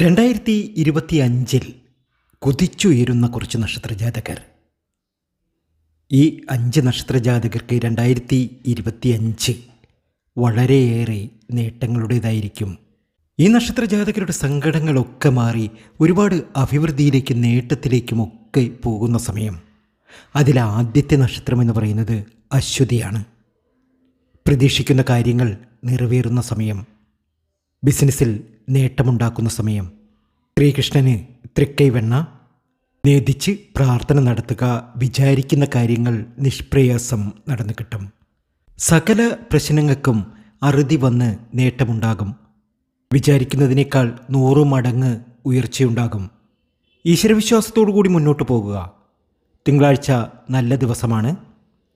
രണ്ടായിരത്തി ഇരുപത്തി അഞ്ചിൽ കുതിച്ചുയരുന്ന കുറച്ച് നക്ഷത്ര ജാതകർ ഈ അഞ്ച് നക്ഷത്ര ജാതകർക്ക് രണ്ടായിരത്തി ഇരുപത്തി അഞ്ച് വളരെയേറെ നേട്ടങ്ങളുടേതായിരിക്കും. ഈ നക്ഷത്രജാതകരുടെ സങ്കടങ്ങളൊക്കെ മാറി ഒരുപാട് അഭിവൃദ്ധിയിലേക്കും നേട്ടത്തിലേക്കുമൊക്കെ പോകുന്ന സമയം. അതിലെ ആദ്യത്തെ നക്ഷത്രം എന്ന് പറയുന്നത് അശ്വതിയാണ്. പ്രതീക്ഷിക്കുന്ന കാര്യങ്ങൾ നിറവേറുന്ന സമയം. ബിസിനസ്സിൽ നേട്ടമുണ്ടാക്കുന്ന സമയം. ശ്രീകൃഷ്ണന് തൃക്കൈവെണ്ണ നേദിച്ച് പ്രാർത്ഥന നടത്തുക വിചാരിക്കുന്ന കാര്യങ്ങൾ നിഷ്പ്രയാസം നടന്നു കിട്ടും. സകല പ്രശ്നങ്ങൾക്കും അറുതി വന്ന് നേട്ടമുണ്ടാകും. വിചാരിക്കുന്നതിനേക്കാൾ നൂറു മടങ്ങ് ഉയർച്ചയുണ്ടാകും. ഈശ്വരവിശ്വാസത്തോടു കൂടി മുന്നോട്ട് പോകുക. തിങ്കളാഴ്ച നല്ല ദിവസമാണ്.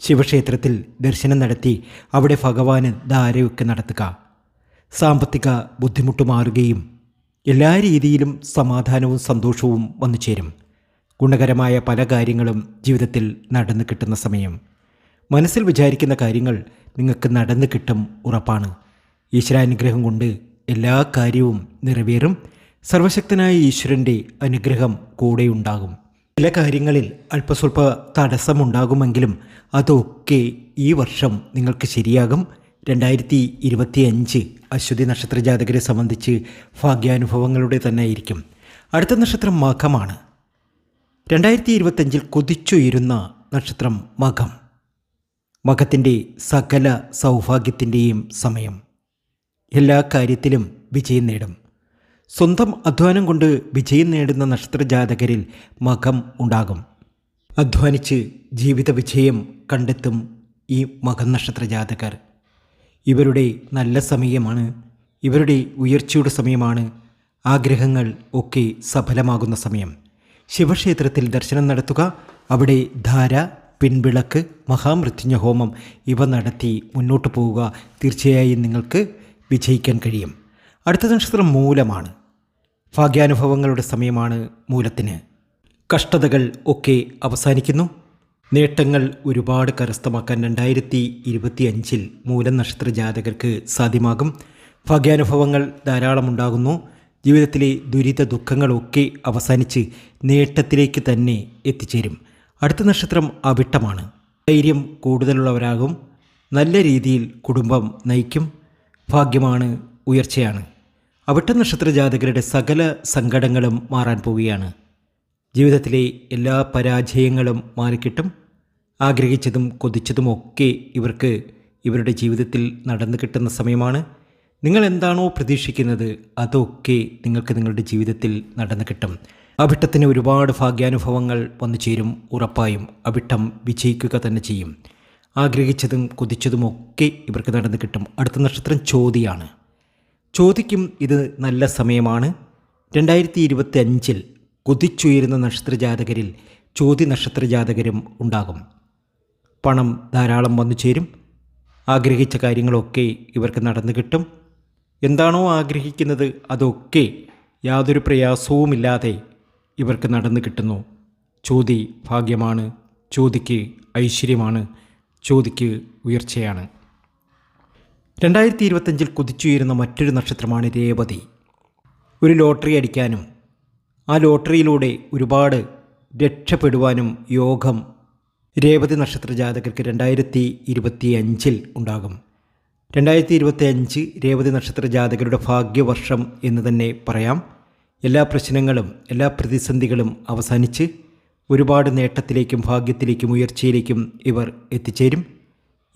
ശിവക്ഷേത്രത്തിൽ ദർശനം നടത്തി അവിടെ ഭഗവാന് ധാരയൊക്കെ നടത്തുക. സാമ്പത്തിക ബുദ്ധിമുട്ട് മാറുകയും എല്ലാ രീതിയിലും സമാധാനവും സന്തോഷവും വന്നു ചേരും. ഗുണകരമായ പല കാര്യങ്ങളും ജീവിതത്തിൽ നടന്നു കിട്ടുന്ന സമയം. മനസ്സിൽ വിചാരിക്കുന്ന കാര്യങ്ങൾ നിങ്ങൾക്ക് നടന്നു കിട്ടും ഉറപ്പാണ്. ഈശ്വരാനുഗ്രഹം കൊണ്ട് എല്ലാ കാര്യവും നിറവേറും. സർവശക്തനായ ഈശ്വരന്റെ അനുഗ്രഹം കൂടെയുണ്ടാകും ചില കാര്യങ്ങളിൽ അല്പസ്വല്പ തടസ്സമുണ്ടാകുമെങ്കിലും അതൊക്കെ ഈ വർഷം നിങ്ങൾക്ക് ശരിയാകും. രണ്ടായിരത്തി ഇരുപത്തിയഞ്ച് അശ്വതി നക്ഷത്ര ജാതകരെ സംബന്ധിച്ച് ഭാഗ്യാനുഭവങ്ങളുടെ തന്നെ ആയിരിക്കും അടുത്ത നക്ഷത്രം മഖമാണ്. രണ്ടായിരത്തി ഇരുപത്തഞ്ചിൽ കൊതിച്ചുയരുന്ന നക്ഷത്രം മഖം. മഖത്തിന്റെ സകല സൗഭാഗ്യത്തിന്റെയും സമയം. എല്ലാ കാര്യത്തിലും വിജയം നേടും. സ്വന്തം അധ്വാനം കൊണ്ട് വിജയം നേടുന്ന നക്ഷത്ര ജാതകരിൽ മഖം ഉണ്ടാകും. അധ്വാനിച്ച് ജീവിത വിജയം കണ്ടെത്തും ഈ മകൻ നക്ഷത്ര ജാതകർ ഇവരുടെ നല്ല സമയമാണ്. ഇവരുടെ ഉയർച്ചയുടെ സമയമാണ്. ആഗ്രഹങ്ങൾ ഒക്കെ സഫലമാകുന്ന സമയം. ശിവക്ഷേത്രത്തിൽ ദർശനം നടത്തുക അവിടെ ധാര പിൻവിളക്ക് മഹാമൃത്യുഞ്ജ ഹോമം ഇവ നടത്തി മുന്നോട്ട് പോവുക തീർച്ചയായും നിങ്ങൾക്ക് വിജയിക്കാൻ കഴിയും. അടുത്ത നക്ഷത്രം മൂലമാണ്. ഭാഗ്യാനുഭവങ്ങളുടെ സമയമാണ് മൂലത്തിന്. കഷ്ടതകൾ ഒക്കെ അവസാനിക്കുന്നു. നേട്ടങ്ങൾ ഒരുപാട് കരസ്ഥമാക്കാൻ രണ്ടായിരത്തി ഇരുപത്തി അഞ്ചിൽ മൂലം നക്ഷത്ര ജാതകർക്ക് സാധ്യമാകും. ഭാഗ്യാനുഭവങ്ങൾ ധാരാളമുണ്ടാകുന്നു. ജീവിതത്തിലെ ദുരിത ദുഃഖങ്ങളൊക്കെ അവസാനിച്ച് നേട്ടത്തിലേക്ക് തന്നെ എത്തിച്ചേരും. അടുത്ത നക്ഷത്രം അവിട്ടമാണ്. ധൈര്യം കൂടുതലുള്ളവരാകും. നല്ല രീതിയിൽ കുടുംബം നയിക്കും. ഭാഗ്യമാണ് ഉയർച്ചയാണ്. അവിട്ട നക്ഷത്ര ജാതകരുടെ സകല സങ്കടങ്ങളും മാറാൻ പോവുകയാണ്. ജീവിതത്തിലെ എല്ലാ പരാജയങ്ങളും മാറിക്കിട്ടും. ആഗ്രഹിച്ചതും കൊതിച്ചതുമൊക്കെ ഇവർക്ക് ഇവരുടെ ജീവിതത്തിൽ നടന്നു കിട്ടുന്ന സമയമാണ്. നിങ്ങൾ എന്താണോ പ്രതീക്ഷിക്കുന്നത് അതൊക്കെ നിങ്ങൾക്ക് നിങ്ങളുടെ ജീവിതത്തിൽ നടന്നു കിട്ടും. അഭിട്ടത്തിന് ഒരുപാട് ഭാഗ്യാനുഭവങ്ങൾ വന്നു ചേരും ഉറപ്പായും. അഭിട്ടം വിജയിക്കുക തന്നെ ചെയ്യും. ആഗ്രഹിച്ചതും കൊതിച്ചതുമൊക്കെ ഇവർക്ക് നടന്നു കിട്ടും. അടുത്ത നക്ഷത്രം ചോതിയാണ്. ചോദിക്കും ഇത് നല്ല സമയമാണ്. രണ്ടായിരത്തി ഇരുപത്തി അഞ്ചിൽ കുതിച്ചുയരുന്ന നക്ഷത്രജാതകരിൽ ചോതി നക്ഷത്രജാതകരും ഉണ്ടാകും. പണം ധാരാളം വന്നു ചേരും. ആഗ്രഹിച്ച കാര്യങ്ങളൊക്കെ ഇവർക്ക് നടന്നു കിട്ടും. എന്താണോ ആഗ്രഹിക്കുന്നത് അതൊക്കെ യാതൊരു പ്രയാസവുമില്ലാതെ ഇവർക്ക് നടന്നു കിട്ടുന്നു. ചോതി ഭാഗ്യമാണ് ചോതിക്ക് ഐശ്വര്യമാണ് ചോതിക്ക് ഉയർച്ചയാണ്. രണ്ടായിരത്തി ഇരുപത്തഞ്ചിൽ കുതിച്ചുയരുന്ന മറ്റൊരു നക്ഷത്രമാണ് രേവതി. ഒരു ലോട്ടറി അടിക്കാനും ആ ലോട്ടറിയിലൂടെ ഒരുപാട് രക്ഷപ്പെടുവാനും യോഗം രേവതി നക്ഷത്ര ജാതകർക്ക് രണ്ടായിരത്തി ഇരുപത്തി അഞ്ചിൽ ഉണ്ടാകും. രണ്ടായിരത്തി ഇരുപത്തി അഞ്ച് രേവതി നക്ഷത്ര ജാതകരുടെ ഭാഗ്യവർഷം എന്ന് തന്നെ പറയാം. എല്ലാ പ്രശ്നങ്ങളും എല്ലാ പ്രതിസന്ധികളും അവസാനിച്ച് ഒരുപാട് നേട്ടത്തിലേക്കും ഭാഗ്യത്തിലേക്കും ഉയർച്ചയിലേക്കും ഇവർ എത്തിച്ചേരും.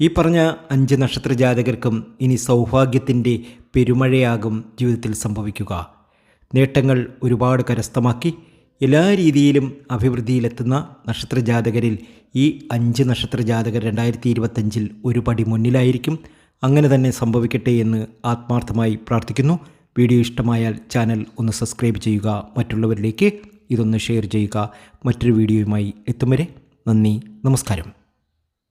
ഈ പറഞ്ഞ അഞ്ച് നക്ഷത്ര ജാതകർക്കും ഇനി സൗഭാഗ്യത്തിന്റെ പെരുമഴയാകും ജീവിതത്തിൽ സംഭവിക്കുക. നേട്ടങ്ങൾ ഒരുപാട് കരസ്ഥമാക്കി എല്ലാ രീതിയിലും അഭിവൃദ്ധിയിലെത്തുന്ന നക്ഷത്രജാതകരിൽ ഈ അഞ്ച് നക്ഷത്രജാതകർ രണ്ടായിരത്തി ഇരുപത്തഞ്ചിൽ ഒരു പടി മുന്നിലായിരിക്കും. അങ്ങനെ തന്നെ സംഭവിക്കട്ടെ എന്ന് ആത്മാർത്ഥമായി പ്രാർത്ഥിക്കുന്നു. വീഡിയോ ഇഷ്ടമായാൽ ചാനൽ ഒന്ന് സബ്സ്ക്രൈബ് ചെയ്യുക മറ്റുള്ളവരിലേക്ക് ഇതൊന്ന് ഷെയർ ചെയ്യുക. മറ്റൊരു വീഡിയോയുമായി എത്തും വരെ നന്ദി നമസ്കാരം.